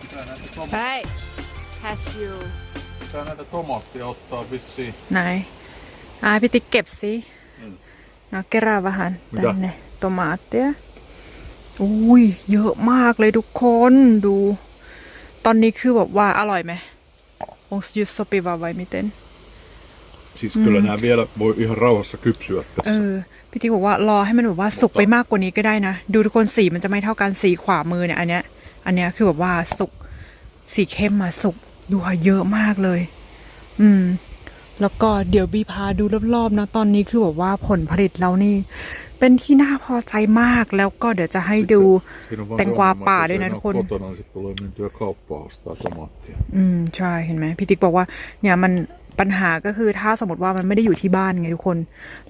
Pitää näitä, tom- ใช่แคชยู pitää näitä tomaatteja ottaa vissiin. ไหนอ่าพี่ติ๊กเก็บสิ อืมนักเกราวะหันไม่แต่ได้เนี่ยโตมาเตียอุ้ยเยอะมากเลยทุกคนดู ตอนนี้คือแบบว่าอร่อยไหมองส์ยูสปีวาไว้มิเต้น Siis kyllä nämä vielä voi ihan rauhassa kypsyä เอ tässä. อ พี่ติ๊กบอกว่ารอให้มันแบบว่าสุกไปมากกว่านี้ก็ได้นะ ดูทุกคนสีมันจะไม่เท่ากันสีขวามือเนี่ยอันเนี้ย อันเนี้ยคือแบบว่าสุกสีเข้มมาสุกดูค่ะเยอะมากเลย อืม แล้วก็เดี๋ยวบีพาดูรอบๆนะตอนนี้คือแบบว่าผลผลิตเรานี่ เป็นที่น่าพอใจมากแล้วก็เดี๋ยวจะให้ดู Siinä on vaan แตงกวา se ongelma, ป่า että ด้วย jos นะ ei ทุก ne คน ole kotona, niin sitten tulee mentyä kauppaan ostaa tomaattia. อืมใช่เห็นไหมพี่ติ๊กบอกว่า เนี่ยมันปัญหาก็คือถ้าสมมติว่ามันไม่ได้อยู่ที่บ้านไงทุกคน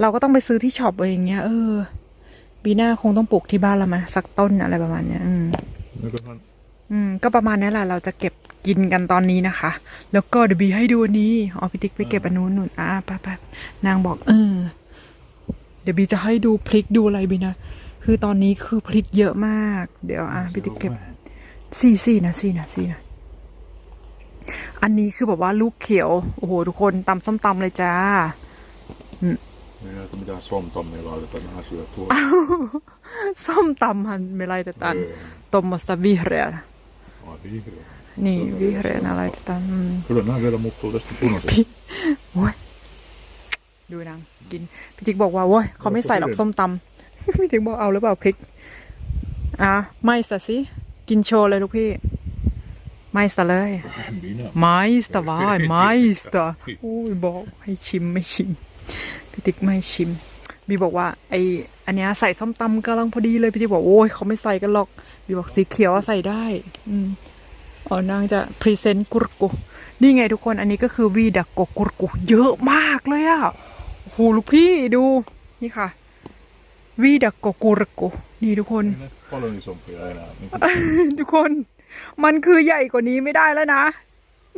เราก็ต้องไปซื้อที่ช็อปอะไรอย่างเงี้ยเออปีหน้าคงต้องปลูกที่บ้านและมั้ยสักต้นอะไรประมาณเนี้ย อืม Näköhän อืมก็ประมาณนี้แหละเราจะเก็บกินกันตอนนี้นะคะ แล้วก็เดี๋ยวบีให้ดูอันนี้อ๋อพี่ติ๊กไปเก็บอันนู้นนู่นอ่าไปไปนางบอกเออเดี๋ยวบีจะให้ดูพริกดูอะไรบีนะคือตอนนี้คือพริกเยอะมาก เดี๋ยวอะพี่ติ๊กเก็บสี่สี่นะสี่นะสี่นะอันนี้คือแบบว่าลูกเขียว โอ้โห ทุกคนตำส้มตำเลยจ้า ei näitä mitään somtammia laiteta, nämä syö tuolla. ส้มตำมันไม่ไรแต่ตัน Ei, ตมมสตาวิเรีย Ai vihreä. นี่วิเรียอะไรแต่ตันอืม Kyllä nämä vielä muuttuu tästä punaisesta. โอ้ยดูนางกินพี่ติ๊กบอกว่าโว้ยเขาไม่ใส่หรอกส้มตำพี่ติ๊กบอกเอาหรือเปล่าพริกอะไม่สะสิกินโชว์เลยลูกพี่ ไม่สะเลย Minä. ไม่สตาร์วายไม่สตาร์อุ้ยบอกให้ชิมไม่ชิม พี่ติ๊กไม่ชิม บีบอกว่าไออันเนี้ยใส่ส้มตำกำลังพอดีเลยพี่ติ๊กบอกโอ้ยเขาไม่ใส่กันหรอก บีบอกสีเขียวอะใส่ได้ อืมอ๋อนางจะพรีเซนต์กุรกุนี่ไงทุกคนอันนี้ก็คือวีดักโกกุรกุเยอะมากเลยอะโอ้โหลูกพี่ดูนี่ค่ะ วีดักโกกุรกุนี่ทุกคน Ei näistä paljon isompia enää. Niin kuin ทุกคนมันคือใหญ่กว่านี้ไม่ได้แล้วนะ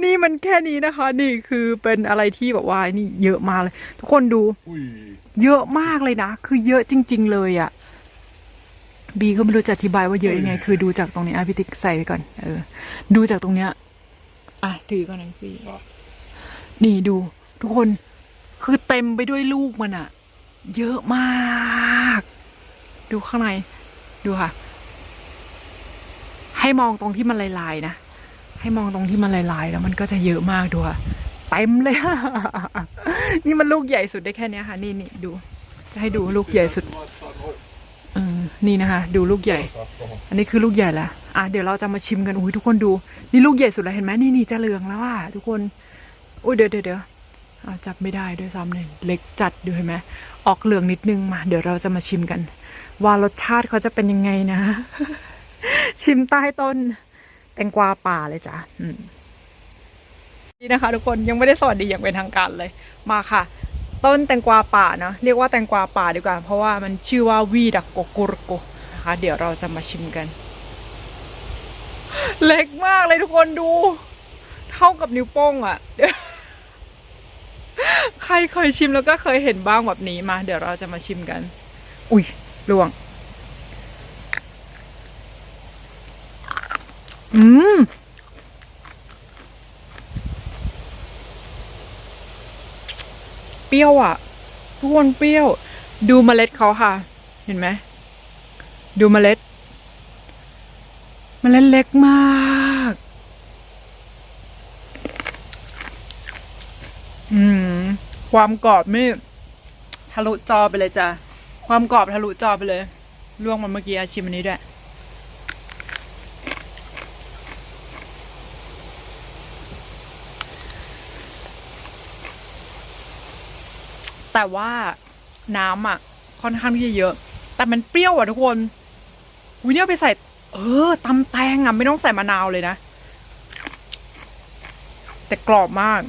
นี่มันแค่นี้นะคะ นี่คือเป็นอะไรที่แบบว่านี่เยอะมากเลย ทุกคนดู Ui. เยอะมากเลยนะ คือเยอะจริง ๆ เลยอะ่ะ บีก็ไม่รู้จะอธิบายว่าเยอะยังไง คือดูจากตรงนี้อะพี่ติ๊กใส่ไปก่อน เออ ดูจากตรงเนี้ย อะถือก่อนนะพี่นี่ดู ทุกคนคือเต็มไปด้วยลูกมันอะเยอะมาก ดูข้างใน ดูค่ะ ให้มองตรงที่มันลายๆนะ ให้มองตรงที่มันลายๆ แล้วมันก็จะเยอะมากดูค่ะเต็มเลยนี่มันลูกใหญ่สุดได้แค่นี้ค่ะ นี่นี่ดู จะให้ดูลูกใหญ่สุดอนี่นะคะ ดูลูกใหญ่ อันนี้คือลูกใหญ่ละอะเดี๋ยวเราจะมาชิมกันอุ้ยทุกคนดู นี่ลูกใหญ่สุดแล้วเห็นไหมนี่นี่จะเหลืองแล้วอะทุกคนอุ้ยเดี๋ยวเดี๋ยวเดี๋ยวจับไม่ได้ด้วยซ้ำเลยเล็กจัดดูเห็นไหมออกเหลืองนิดนึงมา เดี๋ยวเราจะมาชิมกัน ว่ารสชาติเขาจะเป็นยังไงนะ ชิมใต้ต้น แตงกวาป่าเลยจ้ะนี่นะคะ ทุกคนยังไม่ได้สวัสดีอย่างเป็นทางการเลย มาค่ะ ต้นแตงกวาป่าเนาะเรียกว่าแตงกวาป่าดีกว่า เพราะว่ามันชื่อว่าวีดักโกกุรโกนะคะ เดี๋ยวเราจะมาชิมกัน เล็กมากเลยทุกคนดู เท่ากับนิ้วโป้งอะ่ะใครเคยชิมแล้วก็เคยเห็นบ้างแบบนี้มา เดี๋ยวเราจะมาชิมกัน อุ้ยล่วง อืมเปรี้ยวอะ ทุกคนเปรี้ยว ดูเมล็ดเขาค่ะ เห็นไหม ดูเมล็ด เมล็ดเล็กมาก อืม ความกรอบไม่ทะลุจอไปเลยจ้ะ ความกรอบทะลุจอไปเลยล่วงมาเมื่อกี้อะชิมอันนี้ด้วย แต่ว่าน้ำอะ ค่อนข้างที่จะเยอะ แต่มันเปรี้ยวอะทุกคนวิเนี่ยไปใส่ เออตำแตงอะไม่ต้องใส่มะนาวเลยนะ แต่กรอบมาก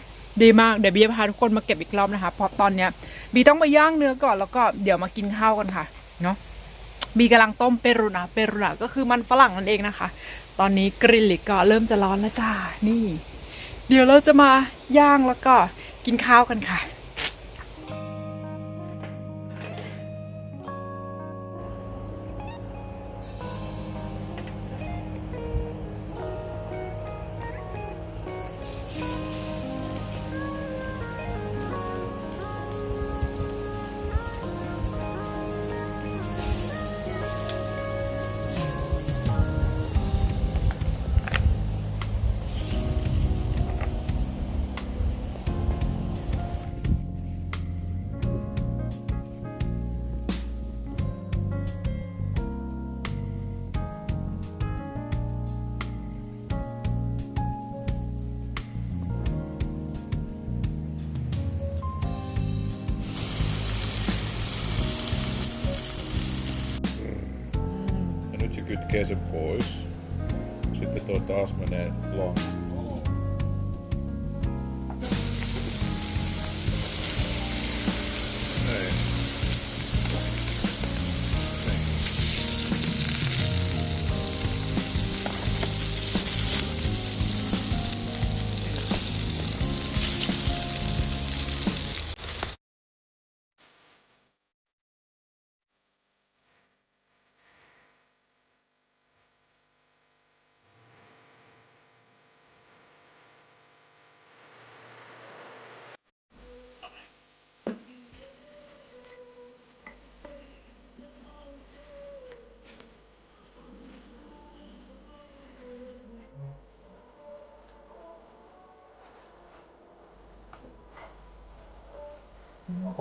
ดีมากเดี๋ยวบีจะพาทุกคนมาเก็บอีกรอบนะคะเพราะตอนเนี้ยบีต้องมาย่างเนื้อก่อนแล้วก็เดี๋ยวมากินข้าวกันค่ะเนาะบีกำลังต้มเปรุนาเปรุนาก็คือมันฝรั่งนั่นเองนะคะ ตอนนี้กริลลิกก็เริ่มจะร้อนแล้วจ้านี่ เดี๋ยวเราจะมาย่างแล้วก็กินข้าวกันค่ะ tekee sen pois. Sitten tuo taas menee lankoon.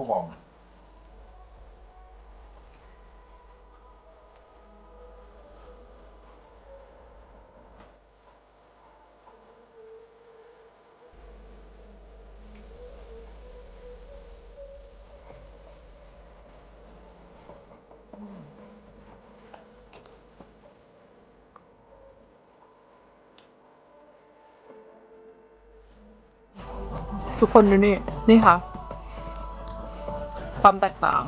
Kova. -ทุกคนดูนี่ นี่ค่ะ ความแตกต่าง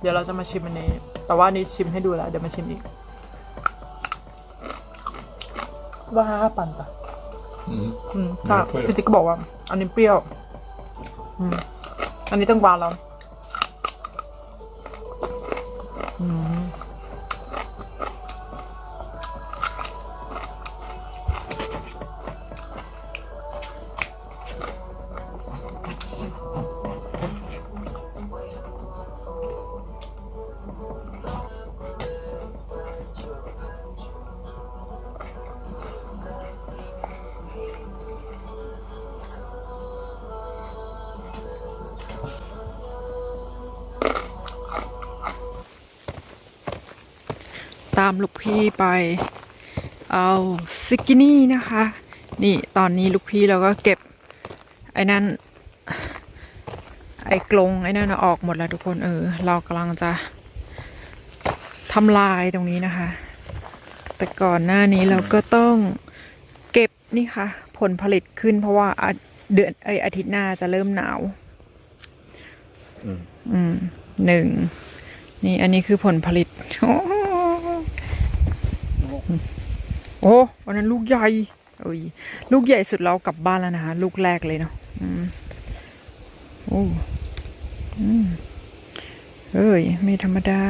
เดี๋ยวเราจะมาชิมอันนี้ แต่ว่าอันนี้ชิมให้ดูแล้ว เดี๋ยวมาชิมอีก ว่าปั่นปะ Mm. อืมค่ะเปรี้ยวพี่ติ๊กก็บอกว่า อันนี้เปรี้ยว อืม อันนี้ต้องหวานแล้ว ตามลูกพี่ไป เอาซิกินี่นะคะ นี่ตอนนี้ลูกพี่เราก็เก็บ ไอ้นั่น ไอ้กรงไอ้นั่นน่ะออกหมดแล้วทุกคนเออ เรากำลังจะทำลายตรงนี้นะคะ แต่ก่อนหน้านี้เราก็ต้องเก็บนี่ค่ะ ผลผลิตขึ้นเพราะว่าอาเดือนไอยอาทิตย์หน้าจะเริ่มหนาวอืมอืมหนึ่ง นี่อันนี้คือผลผลิตโอ้ โหโอ้วันนั้นลูกใหญ่เอ้ยลูกใหญ่สุดเรากลับบ้านแล้วนะคะลูกแรกเลยเนาะอืมโอ้อืมเอ้ย ไม่ธรรมดา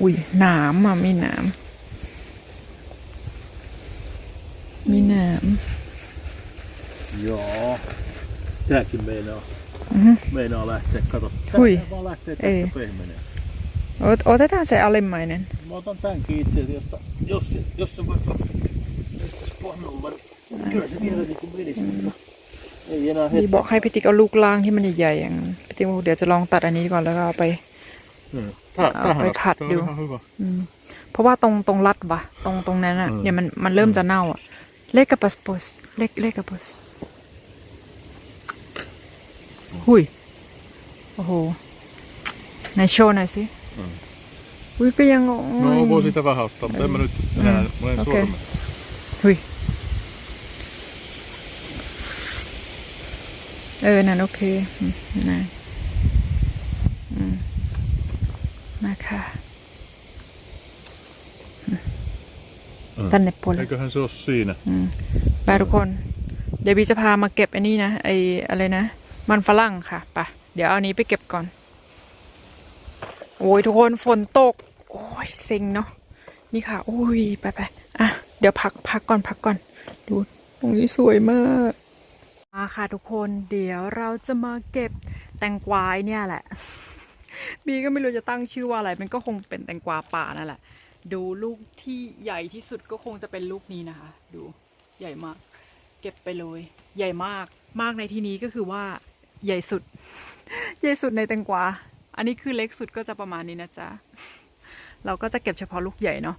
อุ้ยหนามอะมีหนามมีหนาม Joo. Tääkin meinaa. Mhm. Meinaa lähteä, kato. Hui. Tää vaan lähtee tästä Ei. pehmenee. Ot- otetaan se alimmainen. Mä otan tämänkin itse asiassa, jos, se- jos se vaikka menisi pannulla, niin kyllä se vielä niin kuin menisi, mutta ei enää พี่ hetki. บอกให้พี่ติ๊กเอาลูกล่างที่มันใหญ่ๆอย่างนั้นพี่ติ๊กบอกเดี๋ยวจะลองตัดอันนี้ก่อนแล้วก็เอาไป Mm. Tää, Aa, tähän vai asti. cut Tää on du. ihan hyvä. อืมเพราะว่าตรงตรงรัดวะตรงตรงนั้นอะอืมเนี่ยมันมันเริ่มจะเน่าอะ เลขกับปัสปสเลขเลขกับปัสหุยโอ้โหไหนโชว์หน่อยสิ อืม อุ้ยก็ยังโอ้ย No voi sitä vähän ottaa, mutta en mä nyt enää, mulla ei okei. sormet. หุยเออนั่นโอเคอืมนะอืมนะคะอืมตันเนปโปล Eiköhän se ole siinä. ไปทุกคน เดี๋ยวบีจะพามาเก็บไอ้นี่นะไอ้อะไรนะ มันฝรั่งค่ะไปะเดี๋ยวเอาอันนี้ไปเก็บก่อน โอ้ยทุกคนฝนตกโอ้ ยเซ็งเนาะนี่ค่ะ โอ้ยไปไปอะ เดี๋ยวพักพักก่อนพักก่อน ดูตรงนี้สวยมากมาค่ะทุกคนเดี๋ยวเราจะมาเก็บแตงกวาเนี่ยแหละบีก็ไม่รู้จะตั้งชื่อว่าอะไร มันก็คงเป็นแตงกวาป่านั่นแหละ ดูลูกที่ใหญ่ที่สุดก็คงจะเป็นลูกนี้นะคะ ดูใหญ่มาก เก็บไปเลย ใหญ่มากมากในที่นี้ก็คือว่าใหญ่สุด ใหญ่สุดในแตงกวา อันนี้คือเล็กสุดก็จะประมาณนี้นะจ๊ะ เราก็จะเก็บเฉพาะลูกใหญ่เนาะ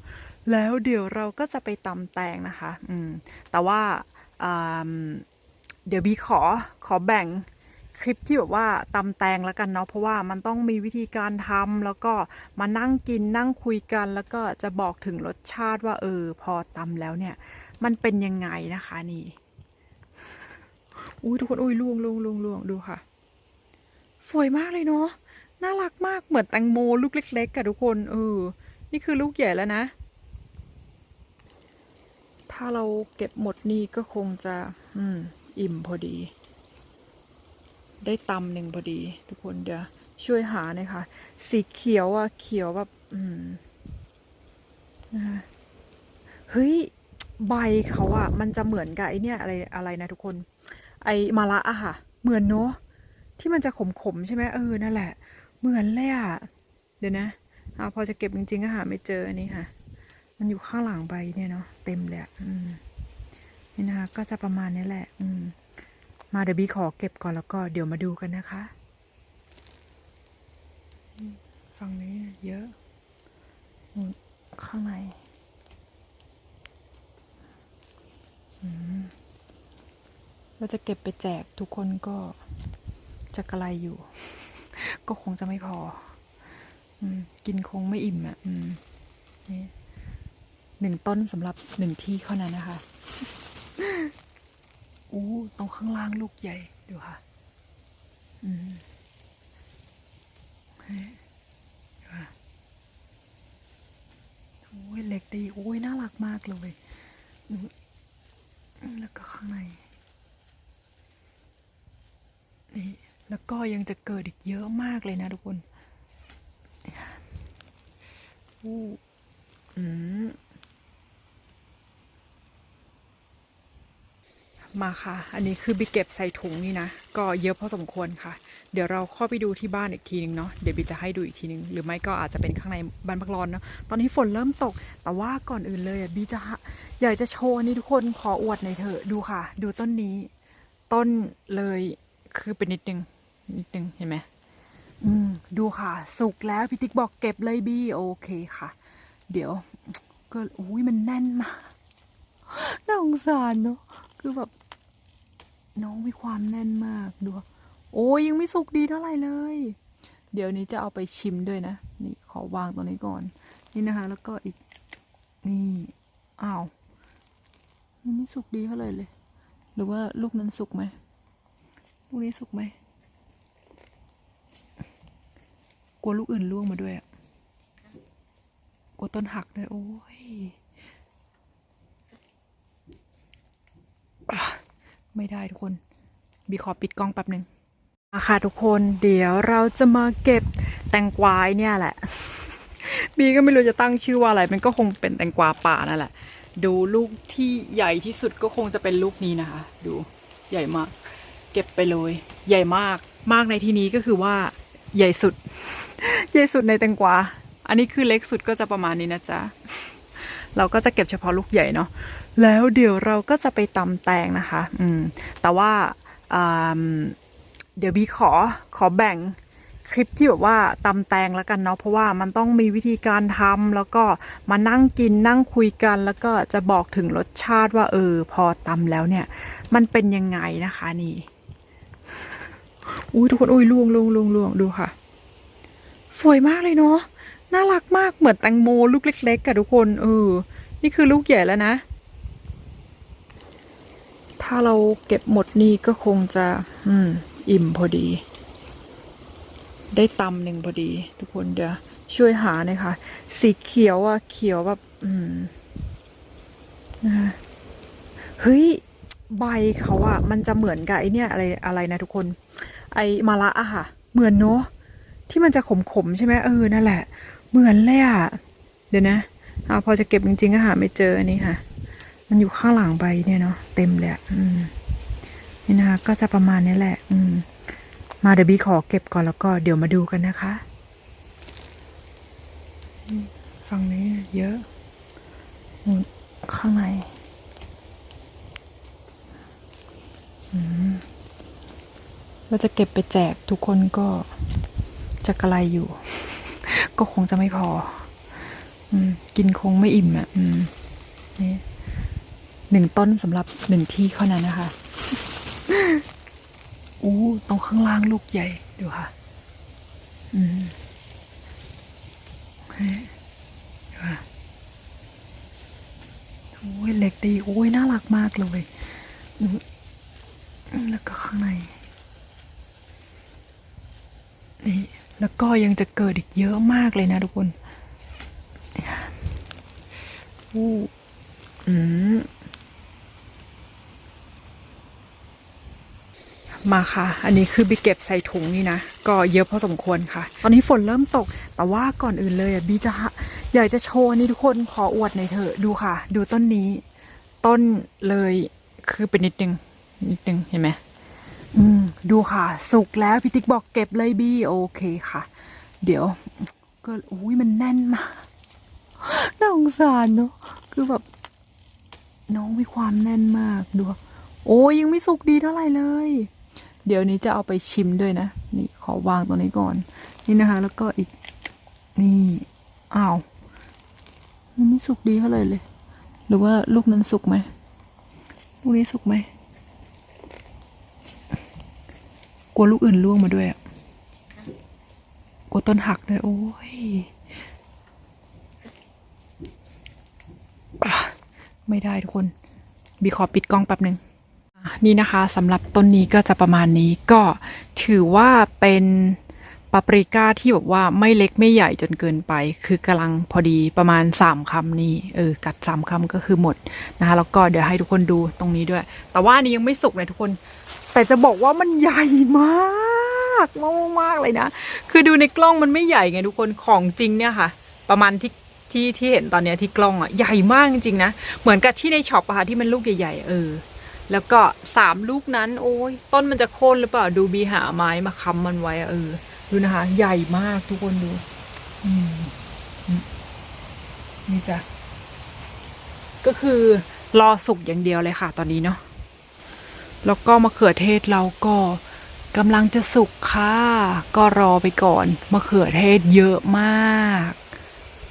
แล้วเดี๋ยวเราก็จะไปตำแตงนะคะอืมแต่ว่าเดี๋ยวบีขอขอแบ่งคลิปที่แบบว่าตำแตงแล้วกันเนาะเพราะว่ามันต้องมีวิธีการทำแล้วก็มานั่งกินนั่งคุยกัน แล้วก็จะบอกถึงรสชาติว่า เออ พอตำแล้วเนี่ย มันเป็นยังไงนะคะนี่อุ้ยทุกคนอุ้ยล่วงล่วงล่วงล่วงดูค่ะ สวยมากเลยเนาะ น่ารักมากเหมือนแตงโมลูกเล็กๆกับทุกคนเออนี่คือลูกใหญ่แล้วนะ ถ้าเราเก็บหมดนี่ก็คงจะอืมอิ่มพอดี ได้ตำหนึ่งพอดี ทุกคนเดี๋ยวช่วยหาหน่อยค่ะสีเขียวอะเขียวแบบ อืมนะเฮ้ยใบเขาอะมันจะเหมือนกับไอเนี่ยอะไรอะไรนะทุกคน ไอมาละอะค่ะ เหมือนเนาะที่มันจะขมๆใช่ไหมเออนั่นแหละ เหมือนเลยอะเดี๋ยวนะอาพอจะเก็บจริงๆก็หาไม่เจออันนี้ค่ะ มันอยู่ข้างหลังใบเนี่ยเนาะเต็มเลยอะอืมนี่นะคะ ก็จะประมาณนี้แหละ อืม มาเดี๋ยวบีขอเก็บก่อนแล้วก็เดี๋ยวมาดูกันนะคะฝั่งนี้เยอะข้างในอืมเราจะเก็บไปแจกทุกคนก็จะกระไรอยู่ ก็คงจะไม่พอ อืม กินคงไม่อิ่มอะ อืม นี่หนึ่งต้นสำหรับหนึ่งที่เท่านั้นนะคะอู้ตรงข้างล่างลูกใหญ่ดูค่ะ อืมเฮ้ยดูค่ะโอ้ยเล็กดี โอ้ยน่ารักมากเลย แล้วก็ข้างใน นี่ แล้วก็ยังจะเกิดอีกเยอะมากเลยนะทุกคนอู้อืมมาค่ะ อันนี้คือบิเก็บใส่ถุงนี่นะ ก็เยอะพอสมควรค่ะ เดี๋ยวเราเข้าไปดูที่บ้านอีกทีนึงเนาะ เดี๋ยวบิจะให้ดูอีกทีนึง หรือไม่ก็อาจจะเป็นข้างในบ้านพักร้อนเนาะ ตอนนี้ฝนเริ่มตก แต่ว่าก่อนอื่นเลยอะบิจะหาอยากจะโชว์นนี้ทุกคน ขออวดหน่อยเถอะ ดูค่ะ ดูต้นนี้ ต้นเลยคือเป็นนิดนึง นิดนึงเห็นไหมอืมดูค่ะ สุกแล้วพี่ติ๊กบอกเก็บเลยบีโอเคค่ะ เดี๋ยวก็อุ้ยมันแน่นมากน่าสงสารเนาะคือแบบน้องมีความแน่นมากดูโอ้ยยังไม่สุกดีเท่าไหร่เลย เดี๋ยวนี้จะเอาไปชิมด้วยนะ นี่ขอวางตรงนี้ก่อน นี่นะคะ แล้วก็อีกนี่อ้าวมันไม่สุกดีเท่าไหร่เลย หรือว่าลูกนั้นสุกไหมลูกนี้สุกไหม กลัวลูกอื่นล่วงมาด้วยอะกลัวต้นหักด้วยโอ้ยไม่ได้ทุกคน บีขอปิดกล้องแป๊บหนึ่งมาค่ะทุกคนเดี๋ยวเราจะมาเก็บแตงกวาเนี่ยแหละ บีก็ไม่รู้จะตั้งชื่อว่าอะไร มันก็คงเป็นแตงกวาป่านั่นแหละ ดูลูกที่ใหญ่ที่สุดก็คงจะเป็นลูกนี้นะคะ ดูใหญ่มาก เก็บไปเลย ใหญ่มากมากในที่นี้ก็คือว่าใหญ่สุด ใหญ่สุดในแตงกวา อันนี้คือเล็กสุดก็จะประมาณนี้นะจ๊ะ เราก็จะเก็บเฉพาะลูกใหญ่เนาะ แล้วเดี๋ยวเราก็จะไปตำแตงนะคะ อืม แต่ว่าอ่าเดี๋ยวบีขอขอแบ่งคลิปที่แบบว่าตำแตงแล้วกันเนาะ เพราะว่ามันต้องมีวิธีการทำแล้วก็มานั่งกินนั่งคุยกัน แล้วก็จะบอกถึงรสชาติว่า เออ พอตำแล้วเนี่ย มันเป็นยังไงนะคะนี่ อุ้ยทุกคนอุ้ยล่วงล่วงล่วงล่วงดูค่ะ สวยมากเลยเนาะน่ารักมากเหมือนแตงโมลูกเล็กๆกับทุกคนเออนี่คือลูกใหญ่แล้วนะ ถ้าเราเก็บหมดนี่ก็คงจะ อืม อิ่มพอดี ได้ตำหนึ่งพอดี ทุกคนเดี๋ยวช่วยหาหน่อยค่ะ สีเขียวอะเขียวแบบ อืมนะคะเฮ้ย ใบเขาอะมันจะเหมือนกับไอเนี่ยอะไรอะไรนะทุกคน ไอมาละอะค่ะ เหมือนเนาะ ที่มันจะขมๆใช่ไหมเออนั่นแหละ เหมือนเลยอะเดี๋ยวนะอาพอจะเก็บจริงๆก็หาไม่เจออันนี้ค่ะ มันอยู่ข้างหลังใบเนี่ยเนาะเต็มเลยอะนี่นะคะก็จะประมาณนี้แหละ อืม มาเดี๋ยวบีขอเก็บก่อนแล้วก็เดี๋ยวมาดูกันนะคะฝั่งนี้เยอะข้างในเราจะเก็บไปแจกทุกคนก็ จะกระไรอยู่ ก็คงจะไม่พอ อืม กินคงไม่อิ่มอะ อืม นี่หนึ่งต้นสำหรับหนึ่งที่เท่านั้นนะคะอู้ตรงข้างล่างลูกใหญ่ดูค่ะ อืมเฮ้ยดูค่ะโอ้ยเล็กดีโอ้ยน่ารักมากเลยแล้วก็ข้างใน นี่ แล้วก็ยังจะเกิดอีกเยอะมากเลยนะทุกคนอู้อืมมาค่ะ อันนี้คือบีเก็บใส่ถุงนี่นะ ก็เยอะพอสมควรค่ะ ตอนนี้ฝนเริ่มตก แต่ว่าก่อนอื่นเลยอะบีจะอยากจะโชว์นนี่ทุกคนขออวดหน่อยเถอะ ดูค่ะ ดูต้นนี้ ต้นเลยคือเป็นนิดนึง นิดนึงเห็นไหม อืมดูค่ะ สุกแล้วพี่ติ๊กบอกเก็บเลยบีโอเคค่ะ เดี๋ยว ก็อุ้ยมันแน่นมากน่าสงสารเนอะคือแบบ น้องมีความแน่นมากดูโอ้ยยังไม่สุกดีเท่าไหร่เลย เดี๋ยวนี้จะเอาไปชิมด้วยนะ นี่ขอวางตรงนี้ก่อน นี่นะคะ แล้วก็อีก นี่อ้าวมันไม่สุกดีเท่าไหร่เลย หรือว่าลูกนั้นสุกไหมลูกนี้สุกไหม กลัวลูกอื่นล่วงมาด้วยอะกลัวต้นหักด้วยโอ้ยไม่ได้ทุกคนบีขอปิดกล้องแป๊บหนึ่งนี่นะคะสำหรับต้นนี้ก็จะประมาณนี้ก็ถือว่าเป็นปาปริก้าที่แบบว่าไม่เล็กไม่ใหญ่จนเกินไป คือกำลังพอดีประมาณ 3คำนี่เออกัด 3คำก็คือหมดนะคะแล้วก็เดี๋ยวให้ทุกคนดูตรงนี้ด้วย แต่ว่านนี้ยังไม่สุกเลยทุกคน แต่จะบอกว่ามันใหญ่มากมากมากเลยนะ คือดูในกล้องมันไม่ใหญ่ไงทุกคนของจริงเนี่ยค่ะ ประมาณที่ที่ที่เห็นตอนเนี้ยที่กล้องอะใหญ่มากจริงๆนะเหมือนกับที่ในช็อปอะค่ะที่มันลูกใหญ่ๆเออแล้วก็สามลูกนั้น โอ้ยต้นมันจะโค่นหรือเปล่าดูบีหาไม้มาค้ำมันไว้อะเออ ดูนะคะ ใหญ่มากทุกคนดูนี่จ้ะก็คือรอสุกอย่างเดียวเลยค่ะ ตอนนี้เนาะ แล้วก็มะเขือเทศเราก็กำลังจะสุกค่ะก็รอไปก่อนมะเขือเทศเยอะมาก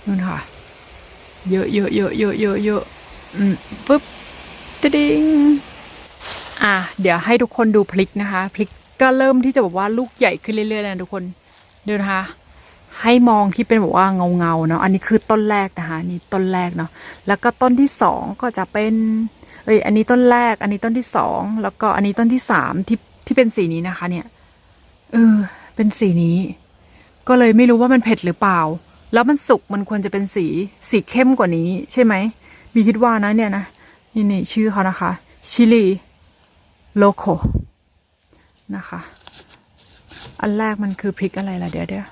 นู่นค่ะ เยอะเยอะเยอะเยอะเยอะเยอะอืมปึ๊บตดิงอะเดี๋ยวให้ทุกคนดูพลิกนะคะ พลิกก็เริ่มที่จะแบบว่าลูกใหญ่ขึ้นเรื่อยๆนะทุกคนเดูนะคะ ให้มองที่เป็นแบบว่าเงาเงาเนาะอันนี้คือต้นแรกนะคะนี่ต้นแรกเนาะแล้วก็ต้นที่สองก็จะเป็น เอ้ยอันนี้ต้นแรก อันนี้ต้นที่สองแล้วก็อันนี้ต้นที่สามที่ที่เป็นสีนี้นะคะ เนี่ยเออเป็นสีนี้ ก็เลยไม่รู้ว่ามันเผ็ดหรือเปล่า แล้วมันสุกมันควรจะเป็นสีสีเข้มกว่านี้ ใช่ไหมบีคิดว่านะเนี่ยนะนี่นี่ชื่อเขานะคะชิลีโลโคนะคะ อันแรกมันคือพริกอะไรล่ะเดี๋ยวเดี๋ยว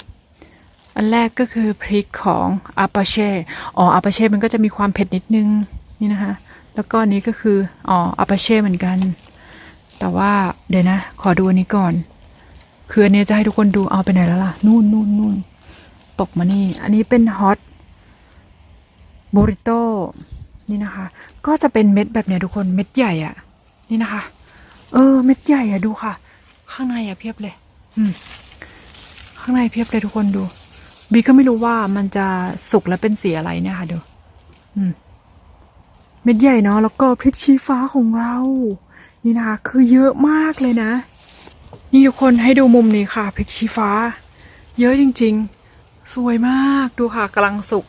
อันแรกก็คือพริกของอาปาเช่ อ๋ออาปาเช่มันก็จะมีความเผ็ดนิดนึง นี่นะคะ แล้วก็อันนี้ก็คือ อ๋ออาปเช่เหมือนกัน แต่ว่าเดี๋ยวนะ ขอดูอันนี้ก่อน คืออันนี้จะให้ทุกคนดูเอาไปไหนแล้วล่ะ นู่นนู่นนู่นตกมานี่ อันนี้เป็นฮอตบริโตนี่นะคะ ก็จะเป็นเม็ดแบบเนี้ยทุกคน เม็ดใหญ่อะนี่นะคะ เออ เม็ดใหญ่อะดูค่ะ ข้างในอะเพียบเลย อืม ข้างในเพียบเลยทุกคนดู บีก็ไม่รู้ว่ามันจะสุกแล้วเป็นสีอะไรเนี่ยค่ะดู อืม ม็ดใหญ่เนาะแล้วก็พริกชี้ฟ้าของเรา นี่นะคะคือเยอะมากเลยนะ นี่ทุกคนให้ดูมุมนี้ค่ะพริกชี้ฟ้า เยอะจริงๆ สวยมากดูค่ะกำลังสุก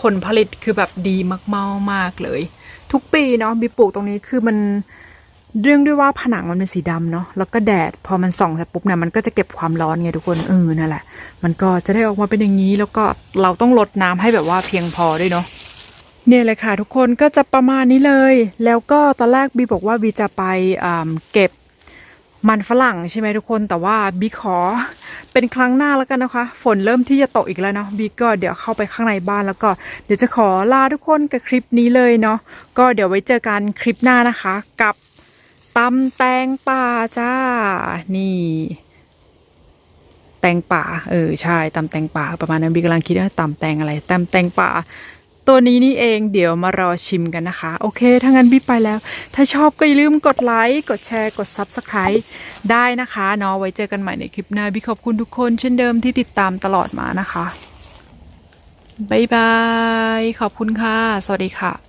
ผลผลิตคือแบบดีมากๆมากเลย ทุกปีเนาะบีปลูกตรงนี้คือมันเรื่องด้วยว่าผนังมันเป็นสีดำเนาะแล้วก็แดดพอมันส่องเสร็จปุ๊บเนี่ยมันก็จะเก็บความร้อนไงทุกคนเออนั่นแหละ มันก็จะได้ออกมาเป็นอย่างนี้แล้วก็เราต้องลดน้ำให้แบบว่าเพียงพอด้วยเนาะ เนี่ยเลยค่ะทุกคนก็จะประมาณนี้เลย แล้วก็ตอนแรกบีบอกว่าบีจะไปเก็บมันฝรั่งใช่ไหมทุกคนแต่ว่าบีขอเป็นครั้งหน้าแล้วกันนะคะ ฝนเริ่มที่จะตกอีกแล้วเนาะบีก็เดี๋ยวเข้าไปข้างในบ้านแล้วก็ เดี๋ยวจะขอลาทุกคนกับคลิปนี้เลยเนาะก็เดี๋ยวไว้เจอกันคลิปหน้านะคะ กับตำแตงป่าจ้า นี่ แตงป่า เออใช่ตำแตงป่าประมาณนั้นบีกำลังคิดว่าตำแตงอะไรตำแตงป่า ตัวนี้นี่เองเดี๋ยวมารอชิมกันนะคะ โอเค ถ้างั้นบีไปแล้ว ถ้าชอบก็อย่าลืมกดไลค์ กดแชร์ กด Subscribe ได้นะคะเนาะไว้เจอกันใหม่ในคลิปหน้าบีขอบคุณทุกคนเช่นเดิมที่ติดตามตลอดมานะคะบายบาย ขอบคุณค่ะ สวัสดีค่ะ